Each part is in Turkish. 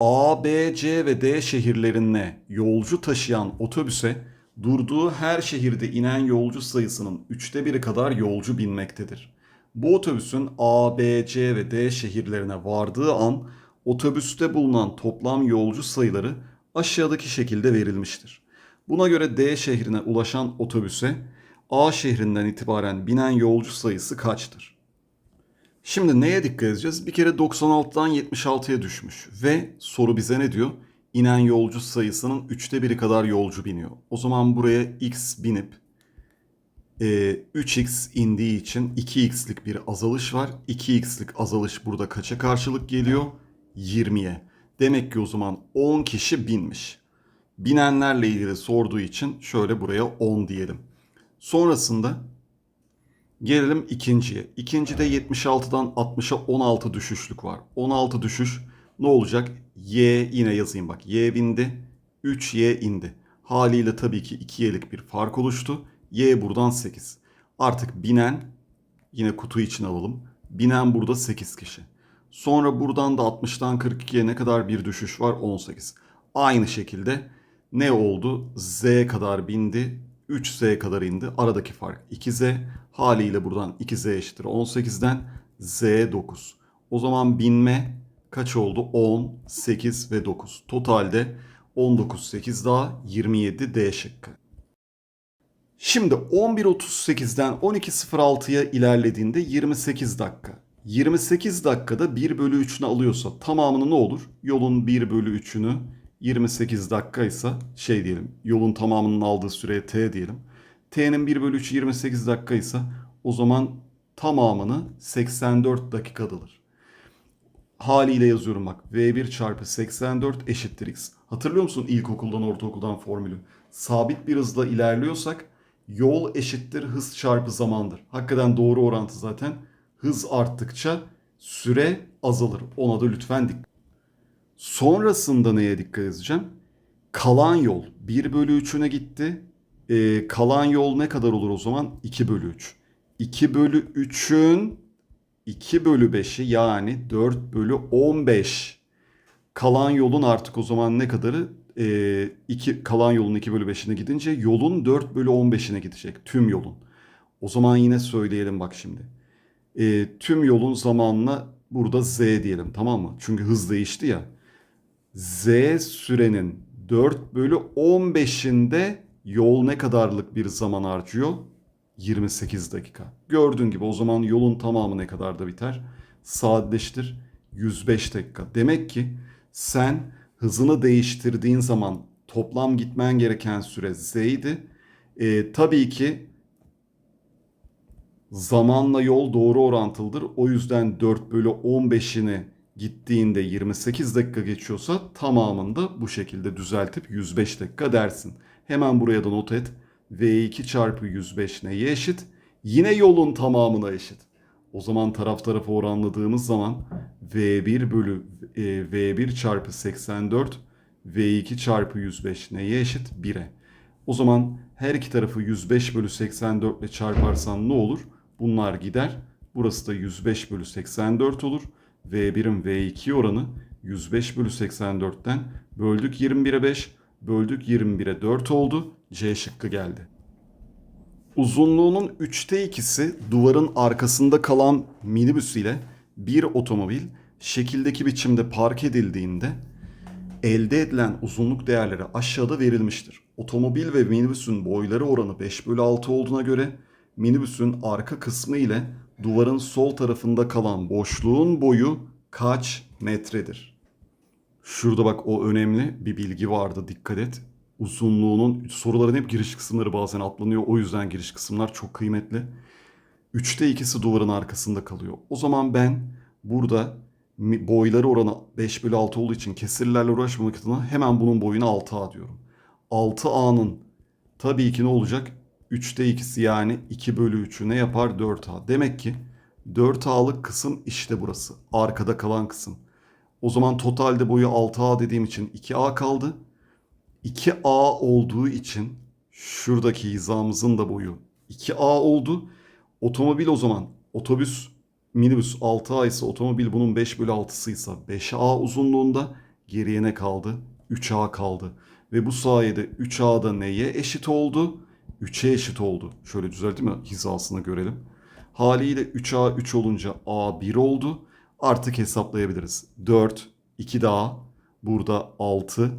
A, B, C ve D şehirlerine yolcu taşıyan otobüse durduğu her şehirde inen yolcu sayısının üçte biri kadar yolcu binmektedir. Bu otobüsün A, B, C ve D şehirlerine vardığı an otobüste bulunan toplam yolcu sayıları aşağıdaki şekilde verilmiştir. Buna göre D şehrine ulaşan otobüse A şehrinden itibaren binen yolcu sayısı kaçtır? Şimdi neye dikkat edeceğiz? Bir kere 96'dan 76'ya düşmüş ve soru bize ne diyor? İnen yolcu sayısının üçte biri kadar yolcu biniyor. O zaman buraya x binip e, 3x indiği için 2x'lik bir azalış var. 2x'lik azalış burada kaça karşılık geliyor? 20'ye. Demek ki o zaman 10 kişi binmiş. Binenlerle ilgili sorduğu için şöyle buraya 10 diyelim. Sonrasında Gelelim ikinciye. İkincide 76'dan 60'a 16 düşüşlük var. 16 düşüş ne olacak? Y yine yazayım bak. Y bindi. 3Y indi. Haliyle tabii ki 2Y'lik bir fark oluştu. Y buradan 8. Artık binen yine kutu için alalım. Binen burada 8 kişi. Sonra buradan da 60'tan 42'ye ne kadar bir düşüş var? 18. Aynı şekilde ne oldu? Z kadar bindi. 3Z kadar indi. Aradaki fark 2Z. Haliyle buradan 2Z eşittir 18'den Z 9. O zaman binme kaç oldu? 10, 8 ve 9. Totalde 19, 8 daha 27 D şıkkı. Şimdi 11.38'den 12.06'ya ilerlediğinde 28 dakika. 28 dakikada 1 bölü 3'ünü alıyorsa tamamını ne olur? Yolun 1 bölü 3'ünü 28 dakikaysa şey diyelim yolun tamamının aldığı süreye t diyelim. T'nin 1 bölü 3'ü 28 dakikaysa o zaman tamamını 84 dakikada alır. Haliyle yazıyorum bak. V1 çarpı 84 eşittir x. Hatırlıyor musun ilkokuldan ortaokuldan formülü? Sabit bir hızla ilerliyorsak yol eşittir hız çarpı zamandır. Hakikaten doğru orantı zaten. Hız arttıkça süre azalır. Ona da lütfen dikkat. Sonrasında neye dikkat edeceğim? Kalan yol 1 bölü 3'üne gitti. Ee, kalan yol ne kadar olur o zaman? 2 bölü 3. 2 bölü 3'ün 2 bölü 5'i yani 4 bölü 15. Kalan yolun artık o zaman ne kadarı? Ee, iki, kalan yolun 2 bölü 5'ine gidince yolun 4 bölü 15'ine gidecek. Tüm yolun. O zaman yine söyleyelim bak şimdi. Ee, tüm yolun zamanına burada z diyelim tamam mı? Çünkü hız değişti ya. Z sürenin 4 bölü 15'inde yol ne kadarlık bir zaman harcıyor? 28 dakika. Gördüğün gibi o zaman yolun tamamı ne kadar da biter? Sadeleştir 105 dakika. Demek ki sen hızını değiştirdiğin zaman toplam gitmen gereken süre z'ydi. Ee, tabii ki zamanla yol doğru orantılıdır. O yüzden 4 bölü 15'ini gittiğinde 28 dakika geçiyorsa tamamında bu şekilde düzeltip 105 dakika dersin. Hemen buraya da not et. V2 çarpı 105 neye eşit? Yine yolun tamamına eşit. O zaman taraf tarafa oranladığımız zaman V1 bölü e, V1 çarpı 84 V2 çarpı 105 neye eşit? 1'e. O zaman her iki tarafı 105 bölü 84 ile çarparsan ne olur? Bunlar gider. Burası da 105 bölü 84 olur. V1'in V2 oranı 105 bölü 84'ten böldük 21'e 5, böldük 21'e 4 oldu. C şıkkı geldi. Uzunluğunun 3'te 2'si duvarın arkasında kalan minibüs ile bir otomobil şekildeki biçimde park edildiğinde elde edilen uzunluk değerleri aşağıda verilmiştir. Otomobil ve minibüsün boyları oranı 5 bölü 6 olduğuna göre minibüsün arka kısmı ile duvarın sol tarafında kalan boşluğun boyu kaç metredir? Şurada bak o önemli bir bilgi vardı dikkat et. Uzunluğunun soruların hep giriş kısımları bazen atlanıyor. O yüzden giriş kısımlar çok kıymetli. Üçte ikisi duvarın arkasında kalıyor. O zaman ben burada boyları oranı 5 bölü 6 olduğu için kesirlerle uğraşmamak adına hemen bunun boyunu 6A diyorum. 6A'nın tabii ki ne olacak? 3'te 2'si yani 2 bölü 3'ü ne yapar? 4A. Demek ki 4A'lık kısım işte burası. Arkada kalan kısım. O zaman totalde boyu 6A dediğim için 2A kaldı. 2A olduğu için şuradaki hizamızın da boyu 2A oldu. Otomobil o zaman otobüs minibüs 6A ise otomobil bunun 5 bölü 6'sı ise 5A uzunluğunda Geriye ne kaldı? 3A kaldı. Ve bu sayede 3A'da neye eşit oldu? 3'e eşit oldu. Şöyle düzelteyim mi? Hizasını görelim. Haliyle 3A 3 olunca A 1 oldu. Artık hesaplayabiliriz. 4, 2 daha, burada 6,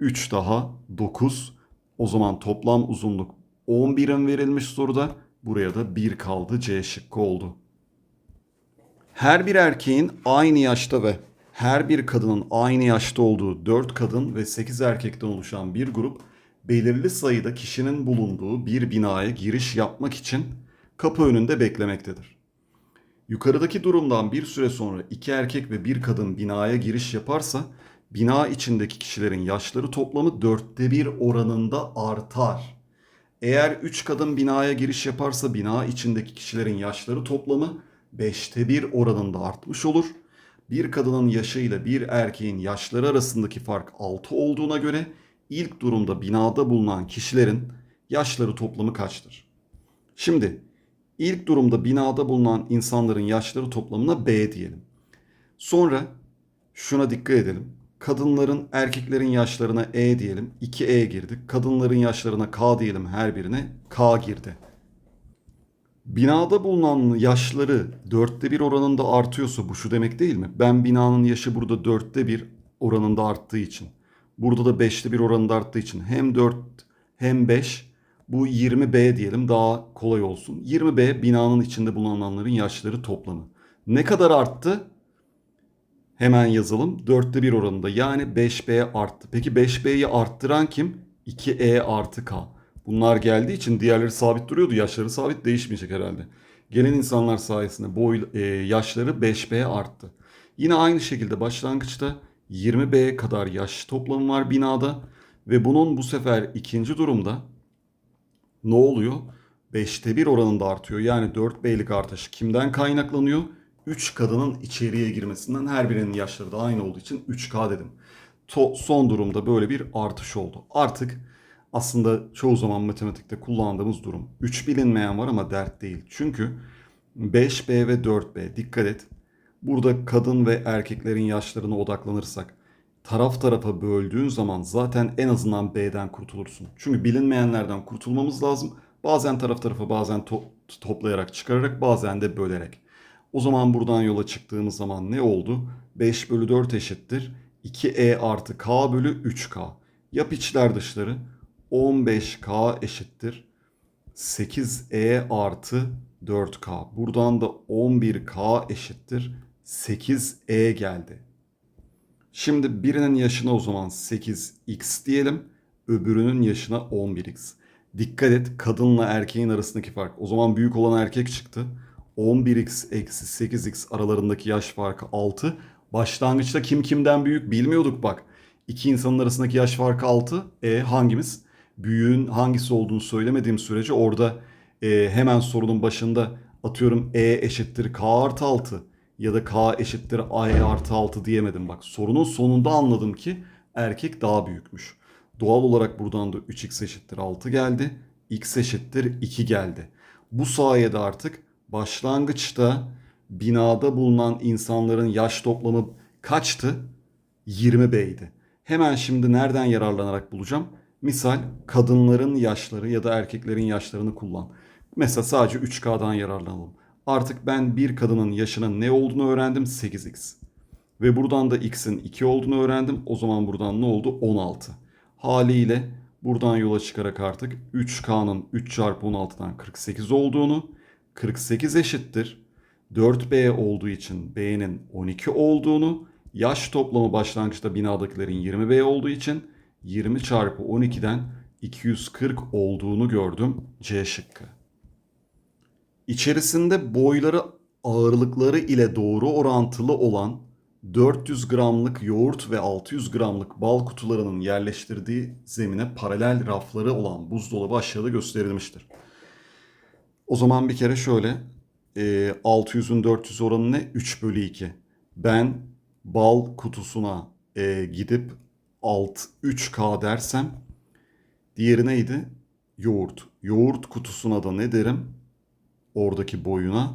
3 daha 9. O zaman toplam uzunluk 10 birim verilmiş soruda. Buraya da 1 kaldı. C şıkkı oldu. Her bir erkeğin aynı yaşta ve her bir kadının aynı yaşta olduğu 4 kadın ve 8 erkekten oluşan bir grup belirli sayıda kişinin bulunduğu bir binaya giriş yapmak için kapı önünde beklemektedir. Yukarıdaki durumdan bir süre sonra iki erkek ve bir kadın binaya giriş yaparsa bina içindeki kişilerin yaşları toplamı dörtte bir oranında artar. Eğer üç kadın binaya giriş yaparsa bina içindeki kişilerin yaşları toplamı beşte bir oranında artmış olur. Bir kadının yaşı ile bir erkeğin yaşları arasındaki fark 6 olduğuna göre ilk durumda binada bulunan kişilerin yaşları toplamı kaçtır? Şimdi ilk durumda binada bulunan insanların yaşları toplamına B diyelim. Sonra şuna dikkat edelim. Kadınların, erkeklerin yaşlarına E diyelim. 2E girdik. Kadınların yaşlarına K diyelim her birine. K girdi. Binada bulunan yaşları dörtte bir oranında artıyorsa bu şu demek değil mi? Ben binanın yaşı burada dörtte bir oranında arttığı için. Burada da beşte bir oranında arttığı için hem 4 hem 5 bu 20B diyelim daha kolay olsun. 20B binanın içinde bulunanların yaşları toplamı. Ne kadar arttı? Hemen yazalım. Dörtte bir oranında yani 5B arttı. Peki 5B'yi arttıran kim? 2E artı K. Bunlar geldiği için diğerleri sabit duruyordu. Yaşları sabit değişmeyecek herhalde. Gelen insanlar sayesinde boy, e, yaşları 5B arttı. Yine aynı şekilde başlangıçta 20B kadar yaş toplamı var binada ve bunun bu sefer ikinci durumda ne oluyor? 5'te 1 oranında artıyor. Yani 4B'lik artış kimden kaynaklanıyor? 3 kadının içeriye girmesinden her birinin yaşları da aynı olduğu için 3K dedim. To- son durumda böyle bir artış oldu. Artık aslında çoğu zaman matematikte kullandığımız durum. 3 bilinmeyen var ama dert değil. Çünkü 5B ve 4B dikkat et. Burada kadın ve erkeklerin yaşlarına odaklanırsak taraf tarafa böldüğün zaman zaten en azından B'den kurtulursun. Çünkü bilinmeyenlerden kurtulmamız lazım. Bazen taraf tarafa bazen to- toplayarak çıkararak bazen de bölerek. O zaman buradan yola çıktığımız zaman ne oldu? 5 bölü 4 eşittir. 2E artı K bölü 3K. Yap içler dışları. 15K eşittir. 8E artı 4K. Buradan da 11K eşittir. 8E geldi. Şimdi birinin yaşına o zaman 8x diyelim. Öbürünün yaşına 11x. Dikkat et kadınla erkeğin arasındaki fark. O zaman büyük olan erkek çıktı. 11x eksi 8x aralarındaki yaş farkı 6. Başlangıçta kim kimden büyük bilmiyorduk bak. İki insanın arasındaki yaş farkı 6. E hangimiz? Büyüğün hangisi olduğunu söylemediğim sürece orada e, hemen sorunun başında atıyorum E eşittir K artı 6 ya da K eşittir A artı 6 diyemedim. Bak sorunun sonunda anladım ki erkek daha büyükmüş. Doğal olarak buradan da 3x eşittir 6 geldi. x eşittir 2 geldi. Bu sayede artık başlangıçta binada bulunan insanların yaş toplamı kaçtı? 20B'ydi. Hemen şimdi nereden yararlanarak bulacağım? Misal kadınların yaşları ya da erkeklerin yaşlarını kullan. Mesela sadece 3K'dan yararlanalım. Artık ben bir kadının yaşının ne olduğunu öğrendim 8x. Ve buradan da x'in 2 olduğunu öğrendim. O zaman buradan ne oldu? 16. Haliyle buradan yola çıkarak artık 3K'nın 3 çarpı 16'dan 48 olduğunu, 48 eşittir 4B olduğu için B'nin 12 olduğunu, yaş toplamı başlangıçta binadakilerin 20B olduğu için 20 çarpı 12'den 240 olduğunu gördüm C şıkkı. İçerisinde boyları ağırlıkları ile doğru orantılı olan 400 gramlık yoğurt ve 600 gramlık bal kutularının yerleştirdiği zemine paralel rafları olan buzdolabı aşağıda gösterilmiştir. O zaman bir kere şöyle e, 600'ün 400 oranı ne? 3 bölü 2. Ben bal kutusuna e, gidip alt 3K dersem diğeri neydi? Yoğurt. Yoğurt kutusuna da ne derim? Oradaki boyuna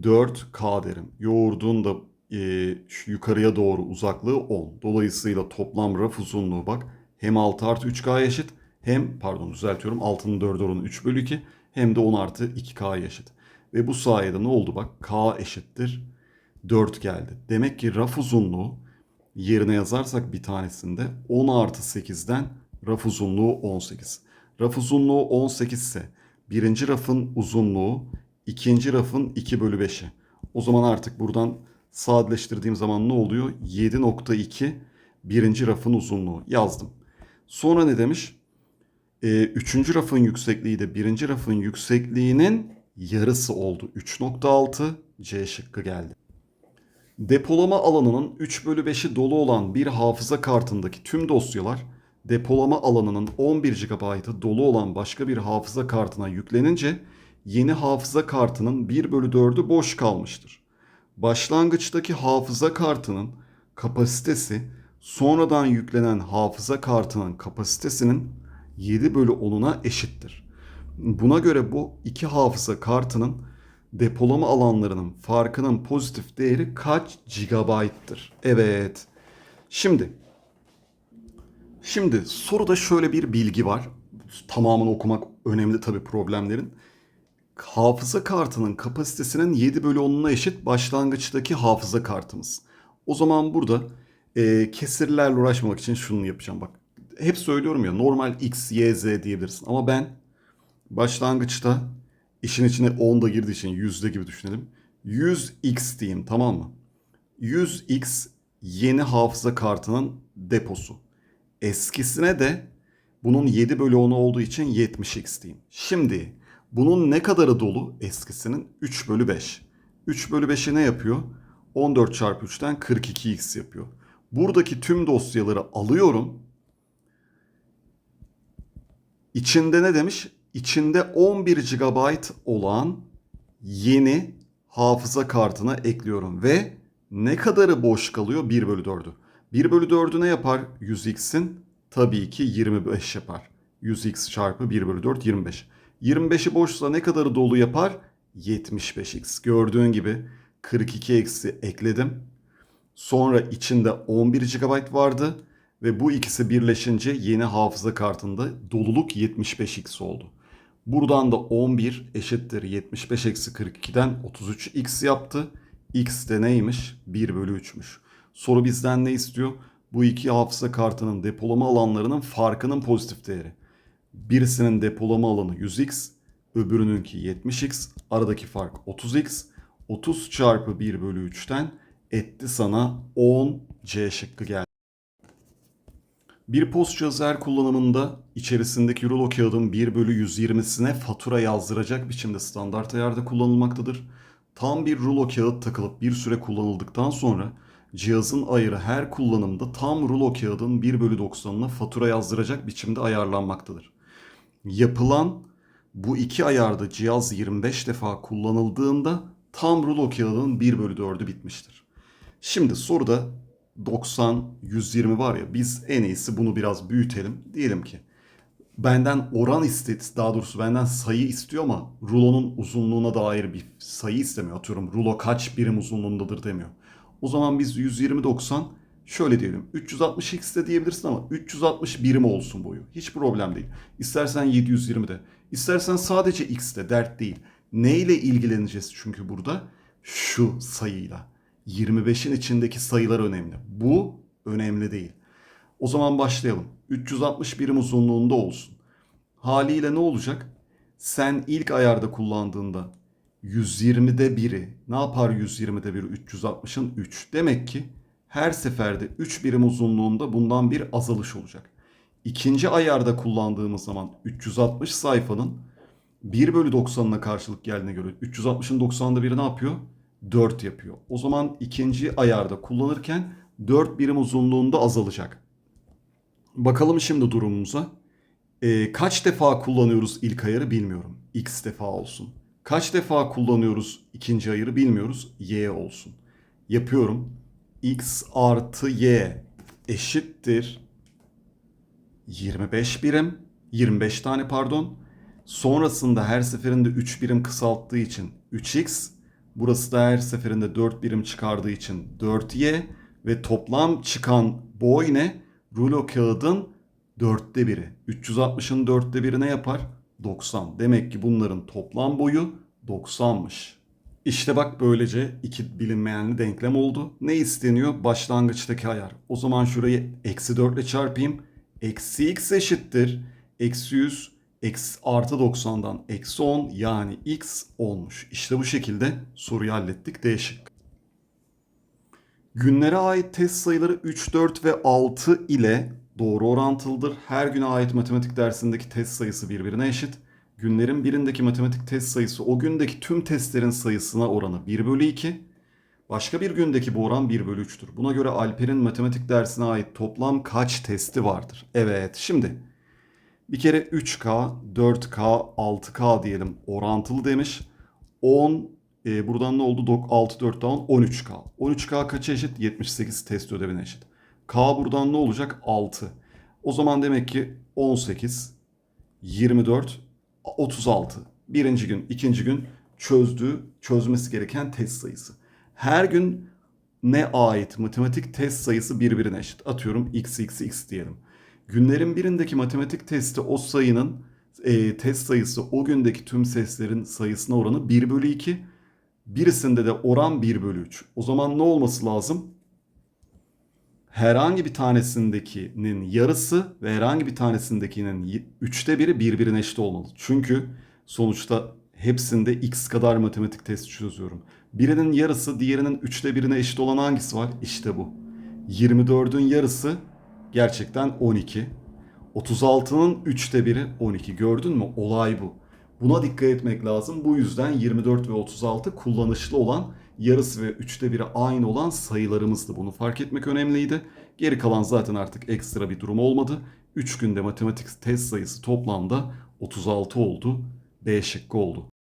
4K derim. Yoğurdun da e, şu yukarıya doğru uzaklığı 10. Dolayısıyla toplam raf uzunluğu bak hem 6 artı 3K eşit hem pardon düzeltiyorum 6'nın 4 oranı 3 bölü 2 hem de 10 artı 2K eşit. Ve bu sayede ne oldu bak K eşittir 4 geldi. Demek ki raf uzunluğu yerine yazarsak bir tanesinde 10 artı 8'den raf uzunluğu 18. Raf uzunluğu 18 ise birinci rafın uzunluğu ikinci rafın 2 bölü 5'i. O zaman artık buradan sadeleştirdiğim zaman ne oluyor? 7.2 birinci rafın uzunluğu yazdım. Sonra ne demiş? Ee, üçüncü rafın yüksekliği de birinci rafın yüksekliğinin yarısı oldu. 3.6 C şıkkı geldi. Depolama alanının 3 bölü 5'i dolu olan bir hafıza kartındaki tüm dosyalar depolama alanının 11 GB'ı dolu olan başka bir hafıza kartına yüklenince yeni hafıza kartının 1 bölü 4'ü boş kalmıştır. Başlangıçtaki hafıza kartının kapasitesi sonradan yüklenen hafıza kartının kapasitesinin 7 bölü 10'una eşittir. Buna göre bu iki hafıza kartının depolama alanlarının farkının pozitif değeri kaç gigabayttır? Evet. Şimdi Şimdi soruda şöyle bir bilgi var. Tamamını okumak önemli tabii problemlerin. Hafıza kartının kapasitesinin 7 bölü 10'una eşit başlangıçtaki hafıza kartımız. O zaman burada e, kesirlerle uğraşmamak için şunu yapacağım bak. Hep söylüyorum ya normal x, y, z diyebilirsin. Ama ben başlangıçta işin içine 10 da girdiği için yüzde gibi düşünelim. 100x diyeyim tamam mı? 100x yeni hafıza kartının deposu. Eskisine de bunun 7 bölü 10'u olduğu için 70x diyeyim. Şimdi bunun ne kadarı dolu eskisinin? 3 bölü 5. 3 bölü 5'i ne yapıyor? 14 çarpı 3'ten 42x yapıyor. Buradaki tüm dosyaları alıyorum. İçinde ne demiş? İçinde 11 GB olan yeni hafıza kartına ekliyorum ve ne kadarı boş kalıyor? 1 bölü 4'ü. 1 bölü 4'ü ne yapar 100x'in? Tabii ki 25 yapar. 100x çarpı 1 bölü 4 25. 25'i boşsa ne kadarı dolu yapar? 75x. Gördüğün gibi 42 eksi ekledim. Sonra içinde 11 GB vardı ve bu ikisi birleşince yeni hafıza kartında doluluk 75x oldu. Buradan da 11 eşittir 75 eksi 42'den 33x yaptı. X de neymiş? 1 bölü 3'müş. Soru bizden ne istiyor? Bu iki hafıza kartının depolama alanlarının farkının pozitif değeri. Birisinin depolama alanı 100x, öbürününki 70x. Aradaki fark 30x. 30 çarpı 1 bölü 3'ten etti sana 10 C şıkkı geldi. Bir post her kullanımında içerisindeki rulo kağıdın 1 bölü 120'sine fatura yazdıracak biçimde standart ayarda kullanılmaktadır. Tam bir rulo kağıt takılıp bir süre kullanıldıktan sonra cihazın ayarı her kullanımda tam rulo kağıdın 1 bölü 90'ına fatura yazdıracak biçimde ayarlanmaktadır. Yapılan bu iki ayarda cihaz 25 defa kullanıldığında tam rulo kağıdın 1 bölü 4'ü bitmiştir. Şimdi soruda 90, 120 var ya biz en iyisi bunu biraz büyütelim. Diyelim ki benden oran istedi, daha doğrusu benden sayı istiyor ama rulonun uzunluğuna dair bir sayı istemiyor. Atıyorum rulo kaç birim uzunluğundadır demiyor. O zaman biz 120 90 şöyle diyelim. 360x de diyebilirsin ama 360 birim olsun boyu. Hiç problem değil. İstersen 720 de. İstersen sadece x de dert değil. Neyle ilgileneceğiz çünkü burada? Şu sayıyla. 25'in içindeki sayılar önemli. Bu önemli değil. O zaman başlayalım. 360 birim uzunluğunda olsun. Haliyle ne olacak? Sen ilk ayarda kullandığında 120'de biri ne yapar 120'de biri 360'ın 3. Demek ki her seferde 3 birim uzunluğunda bundan bir azalış olacak. İkinci ayarda kullandığımız zaman 360 sayfanın 1 bölü 90'ına karşılık geldiğine göre 360'ın 90'da biri ne yapıyor? 4 yapıyor. O zaman ikinci ayarda kullanırken 4 birim uzunluğunda azalacak. Bakalım şimdi durumumuza. Ee, kaç defa kullanıyoruz ilk ayarı bilmiyorum. X defa olsun. Kaç defa kullanıyoruz ikinci ayarı bilmiyoruz. Y olsun. Yapıyorum. X artı Y eşittir 25 birim. 25 tane pardon. Sonrasında her seferinde 3 birim kısalttığı için 3x Burası da her seferinde 4 birim çıkardığı için 4y ve toplam çıkan boy ne? Rulo kağıdın dörtte biri. 360'ın dörtte biri ne yapar? 90. Demek ki bunların toplam boyu 90'mış. İşte bak böylece iki bilinmeyenli denklem oldu. Ne isteniyor? Başlangıçtaki ayar. O zaman şurayı eksi 4 ile çarpayım. Eksi x eşittir. Eksi 100 eksi artı 90'dan eksi 10 yani x olmuş. İşte bu şekilde soruyu hallettik. D şıkkı. Günlere ait test sayıları 3, 4 ve 6 ile doğru orantılıdır. Her güne ait matematik dersindeki test sayısı birbirine eşit. Günlerin birindeki matematik test sayısı o gündeki tüm testlerin sayısına oranı 1 bölü 2. Başka bir gündeki bu oran 1 bölü 3'tür. Buna göre Alper'in matematik dersine ait toplam kaç testi vardır? Evet şimdi bir kere 3K, 4K, 6K diyelim orantılı demiş. 10 e, buradan ne oldu? Dok- 6, 4 daha 10, 13K. 13K kaça eşit? 78 test ödevine eşit. K buradan ne olacak? 6. O zaman demek ki 18, 24, 36. Birinci gün, ikinci gün çözdüğü, çözmesi gereken test sayısı. Her gün ne ait matematik test sayısı birbirine eşit. Atıyorum x, x, x diyelim. Günlerin birindeki matematik testi o sayının e, test sayısı o gündeki tüm seslerin sayısına oranı 1 bölü 2. Birisinde de oran 1 bölü 3. O zaman ne olması lazım? Herhangi bir tanesindekinin yarısı ve herhangi bir tanesindekinin üçte biri birbirine eşit olmalı. Çünkü sonuçta hepsinde x kadar matematik test çözüyorum. Birinin yarısı diğerinin üçte birine eşit olan hangisi var? İşte bu. 24'ün yarısı gerçekten 12. 36'nın üçte biri 12. Gördün mü? Olay bu. Buna dikkat etmek lazım. Bu yüzden 24 ve 36 kullanışlı olan yarısı ve üçte biri aynı olan sayılarımızdı. Bunu fark etmek önemliydi. Geri kalan zaten artık ekstra bir durum olmadı. 3 günde matematik test sayısı toplamda 36 oldu. B şıkkı oldu.